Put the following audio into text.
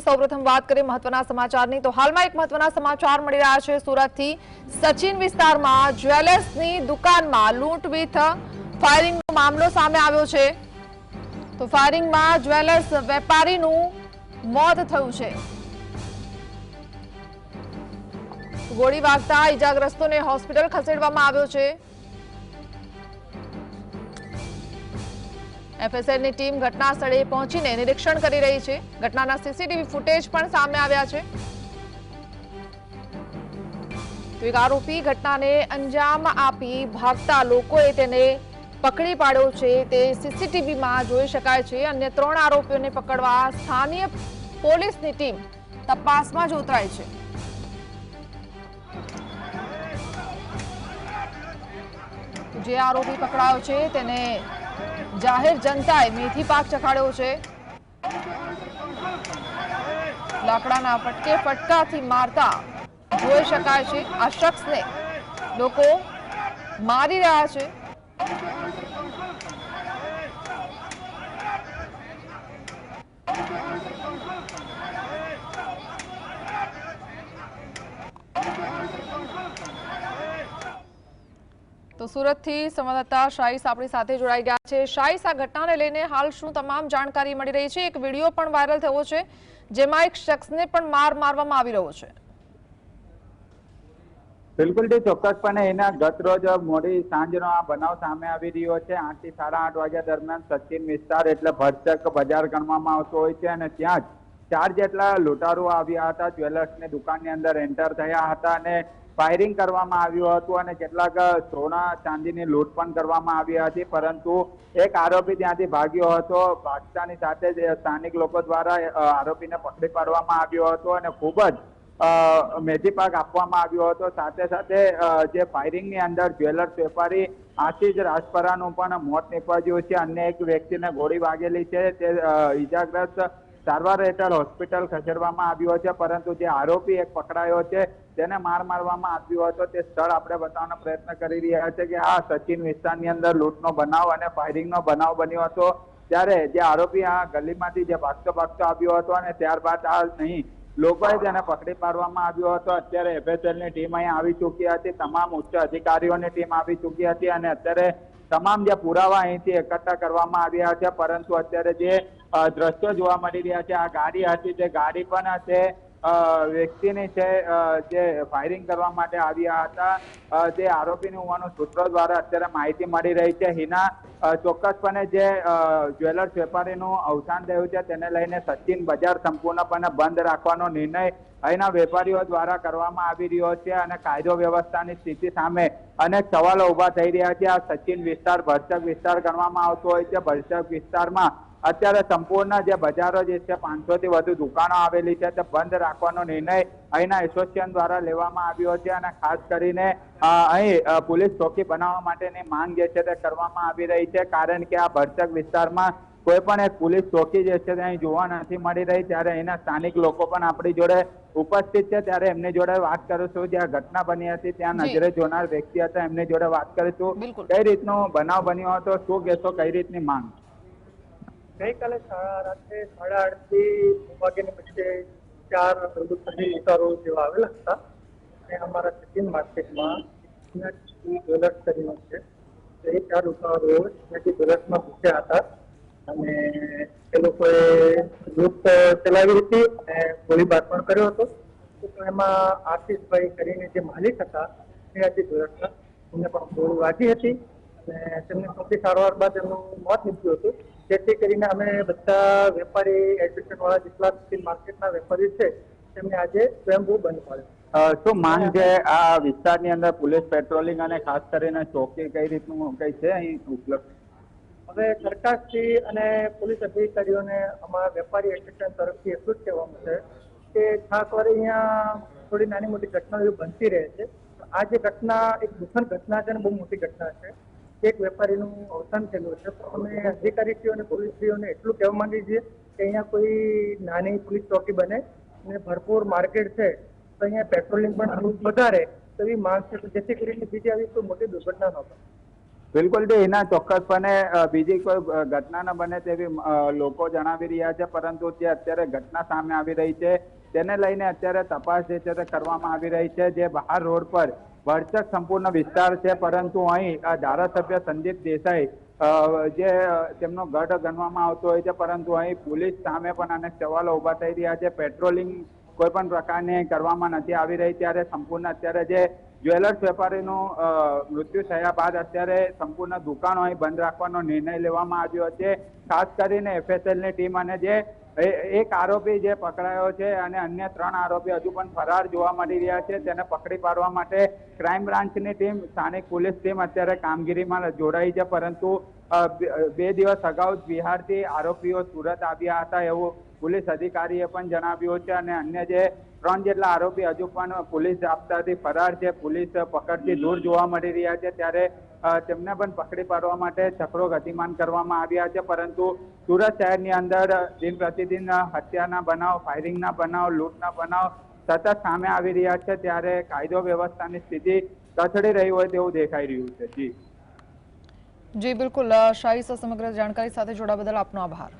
સુરતની સૌપ્રથમ વાત કરીએ મહત્વના સમાચારની, તો હાલમાં એક મહત્વના સમાચાર મળી રહ્યા છે સુરતથી. સચિન વિસ્તારમાં જ્વેલર્સની દુકાનમાં લૂંટ વિથ ફાયરિંગનો મામલો સામે આવ્યો છે. તો ફાયરિંગમાં જ્વેલર્સ વેપારીનું મોત થયું છે. ગોળી વાગતા ઈજાગ્રસ્તોને હોસ્પિટલ ખસેડવામાં આવ્યો છે. એફએસએલની ટીમ ઘટના સ્થળે પહોંચીને નિરીક્ષણ કરી રહી છે. ઘટનાના સીસીટીવી ફૂટેજ પણ સામે આવ્યા છે. તો એક આરોપી ઘટનાને અંજામ આપી ભાગતા લોકોએ તેને પકડી પાડ્યો છે. તે સીસીટીવીમાં જોઈ શકાય છે. અન્ય ત્રણ આરોપીઓને પકડવા સ્થાનિય પોલીસની ટીમ તપાસમાં જ ઉતરાય છે. જે આરોપી પકડાયો છે, તેને જાહેર જનતાએ મેથી પાક ચખાડ્યો છે. લાકડાના પટકે ફટકાથી મારતા જોઈ શકાય છે આ શખ્સને લોકો મારી રહ્યા છે. તો સુરતથી સંવાદદાતા શાહીસ આપણી સાથે જોડાઈ ગયા છે. શાહીસ, આ ઘટનાને લઈને હાલ શું તમામ જાણકારી મળી રહી છે? એક વીડિયો પણ વાયરલ થયો છે, જેમાં એક શખ્સને પણ માર મારવામાં આવી રહ્યો છે. બિલકુલ તે ચોક્કસપણે એના ગત રોજ મોડી સાંજનો આ બનાવ સામે આવી રહ્યો છે. આઠથી સાડા આઠ વાગ્યા દરમિયાન સચિન વિસ્તાર એટલે ભરચક બજાર ગણવામાં આવતો હોય છે અને ત્યાં જ ચાર જેટલા લૂંટારો આવ્યા હતા. જ્વેલર્સની દુકાનની અંદર એન્ટર થયા હતા અને ફાયરિંગ કરવામાં આવ્યું હતું અને કેટલાક સોના ચાંદીની લૂંટ પણ કરવામાં આવી હતી. પરંતુ એક આરોપી ત્યાંથી ભાગ્યો હતો. ભાગતાની સાથે જ સ્થાનિક લોકો દ્વારા આરોપીને પકડી પાડવામાં આવ્યો હતો અને ખૂબ જ મેથી પાક આપવામાં આવ્યો હતો. સાથે સાથે જે ફાયરિંગની અંદર જ્વેલર્સ, વેપારી આશીષ રાજપરાનું પણ મોત નીપજ્યું છે. અન્ય એક વ્યક્તિને ગોળી વાગેલી છે. તે ઈજાગ્રસ્ત સારવાર હેઠળ હોસ્પિટલ ખસેડવામાં આવ્યો છે. પરંતુ જે આરોપી એક પકડાયો છે તેને માર મારવામાં આવ્યો હતો તે સ્થળ આપણે બતાવવાનો પ્રયત્ન કરી રહ્યા છે કે આ સચિન વિસ્તારની અંદર લૂંટનો બનાવ અને ફાયરિંગનો બનાવ બન્યો હતો. ત્યારે જે આરોપી આ ગલીમાંથી જે ભાગતો ભાગતો આવ્યો હતો અને ત્યારબાદ આ નહીં લોકોએ તેને પકડી પાડવામાં આવ્યો હતો. અત્યારે એફએસએલની ટીમ અહીં આવી ચૂકી હતી. તમામ ઉચ્ચ અધિકારીઓની ટીમ આવી ચૂકી હતી અને અત્યારે તમામ જે પુરાવા અહીંથી એકઠા કરવામાં આવ્યા છે. પરંતુ અત્યારે જે દ્રશ્યો જોવા મળી રહ્યા છે આ ગાડી હતી તે ગાડી પણ અ, વ્યક્તિની છે જે ફાયરિંગ કરવા માટે આવ્યા હતા તે આરોપીની હોવાનું સૂત્રો દ્વારા અત્યારે માહિતી મળી રહી છે. હિના ચોક્કસપણે જે જ્વેલર્સ વેપારીનું અવસાન થયું છે, તેને લઈને સચિન બજાર સંપૂર્ણપણે બંધ રાખવાનો નિર્ણય અહીંના વેપારીઓ દ્વારા કરવામાં આવી રહ્યો છે અને કાયદો વ્યવસ્થાની સ્થિતિ સામે અનેક સવાલો ઊભા થઈ રહ્યા છે. આ સચિન વિસ્તાર, ભરચક વિસ્તાર ગણવામાં આવતો હોય છે. ભરચક વિસ્તારમાં અત્યારે સંપૂર્ણ જે બજારો જે છે પાંચસો થી વધુ દુકાનો આવેલી છે તે બંધ રાખવાનો નિર્ણય અહીંના એસોસિએશન દ્વારા લેવામાં આવ્યો છે અને ખાસ કરીને અહીં પોલીસ ચોકી બનાવવા માટેની માંગ જે છે તે કરવામાં આવી રહી છે. કારણ કે આ ભરચક વિસ્તારમાં કોઈ પણ એક પોલીસ ચોકી જે છે તે અહીં જોવા નથી મળી રહી. ત્યારે અહીંના સ્થાનિક લોકો પણ આપણી જોડે ઉપસ્થિત છે. ત્યારે એમની જોડે વાત કરીશું જ્યાં ઘટના બની હતી ત્યાં નજરે જોનાર વ્યક્તિ હતા. એમની જોડે વાત કરીશું કઈ રીતનો બનાવ બન્યો હતો? શું કહેશો? કઈ રીતની માંગ? ગઈકાલે રાત્રે સાડા આઠથી વાગ્યાની વચ્ચે ચાર પ્રદૂષણની ઉતારો જેવા આવેલા હતા. અને અમારા સચિન માર્કેટમાં જ્વેલર્સ કરીને છે. તો એ ચાર ઉતારો ત્યાંથી ડોલર્સમાં ઘૂસ્યા હતા. અને એ લોકોએ લૂંટ ચલાવી હતી અને ગોળીબાર પણ કર્યો હતો. તો એમાં આશીષભાઈ કરીને જે માલિક હતા, એ આજે ડોલર્સના એમને પણ ગોળી વાગી હતી અને તેમને સૌથી સારવાર બાદ એમનું મોત નીપજ્યું હતું. જેથી કરીને અમે બધા વેપારી એડમિશન વાળા જેટલા સ્ટીલ માર્કેટના વેપારી છે તેમને આજે સ્વયંભૂ બંધ પાડ્યો. શું માંગ છે? આ વિસ્તારની અંદર પોલીસ પેટ્રોલિંગ અને ખાસ કરીને ચોકી કઈ રીતનું કઈ છે અહીં ઉપલબ્ધ? હવે સરકારશ્રી અને પોલીસ અધિકારીઓને અમારા વેપારી એસોસિએશન તરફથી એટલું જ કહેવાનું છે કે ખાસ વાર અહીંયા થોડી નાની મોટી ઘટનાઓ બનતી રહે છે. આ જે ઘટના એક દુઃખદ ઘટના છે અને બહુ મોટી ઘટના છે. એક વેપારીનું અવસાન થયેલું છે. તો અમે અધિકારીશ્રીઓ અને પોલીસશ્રીઓને એટલું કહેવા માંગીએ છીએ કે અહીંયા કોઈ નાની પોલીસ ચોકી બને અને ભરપૂર માર્કેટ છે, તો અહીંયા પેટ્રોલિંગ પણ વધારે, તો એવી માંગ છે. જેથી કરીને બીજી આવી કોઈ મોટી દુર્ઘટના ન બને. બિલકુલ એના ચોક્કસપણે બીજી કોઈ ઘટના ન બને તેવી લોકો જણાવી રહ્યા છે, પરંતુ જે અત્યારે ઘટના સામે આવી રહી છે, તેને લઈને અત્યારે તપાસ જે છે તે કરવામાં આવી રહી છે, જે બહાર રોડ પર ભરચક સંપૂર્ણ વિસ્તાર છે, પરંતુ અહીં ધારાસભ્ય સંદીપ દેસાઈ જે તેમનો ગઢ ગણવામાં આવતો હોય છે, પરંતુ અહીં પોલીસ સામે પણ અનેક સવાલો ઊભા થઈ રહ્યા છે. પેટ્રોલિંગ કોઈ પણ પ્રકારની કરવામાં નથી આવી રહી, ત્યારે સંપૂર્ણ અત્યારે જે જ્વેલર્સ વેપારીનું મૃત્યુ થયા બાદ અત્યારે સંપૂર્ણ દુકાનો અહીં બંધ રાખવાનો નિર્ણય લેવામાં આવ્યો છે. ખાસ કરીને એફએસએલની ટીમ અને જે એક આરોપી જે પકડાયો છે અને અન્ય ત્રણ આરોપી હજુ પણ ફરાર જોવા મળી રહ્યા છે. તેને પકડી પાડવા માટે ક્રાઇમ બ્રાન્ચની ટીમ સ્થાનિક પોલીસ ટીમ અત્યારે કામગીરીમાં જોડાઈ છે. પરંતુ બે- દિવસ અગાઉ જ બિહારથી આરોપીઓ સુરત આવ્યા હતા એવું પોલીસ અધિકારીએ પણ જણાવ્યું છે અને અન્ય જે ત્રણ જેટલા આરોપી હજુ પણ પોલીસ આપતાથી ફરાર છે. પોલીસ પકડથી દૂર જોવા મળી રહ્યા છે. ત્યારે તેમને પણ પકડી પાડવા માટે ચક્રો ગતિમાન કરવામાં આવ્યા છે. પરંતુ સુરત શહેરની અંદર દિન પ્રતિદિન હત્યાના બનાવ, ફાયરિંગના બનાવ, લૂંટના બનાવ સતત સામે આવી રહ્યા છે. ત્યારે કાયદો વ્યવસ્થાની સ્થિતિ કથળી રહી હોય તેવું દેખાઈ રહ્યું છે. જી. જી, બિલકુલ. શાહી સમગ્ર જાણકારી સાથે જોડા બદલ આપનો આભાર.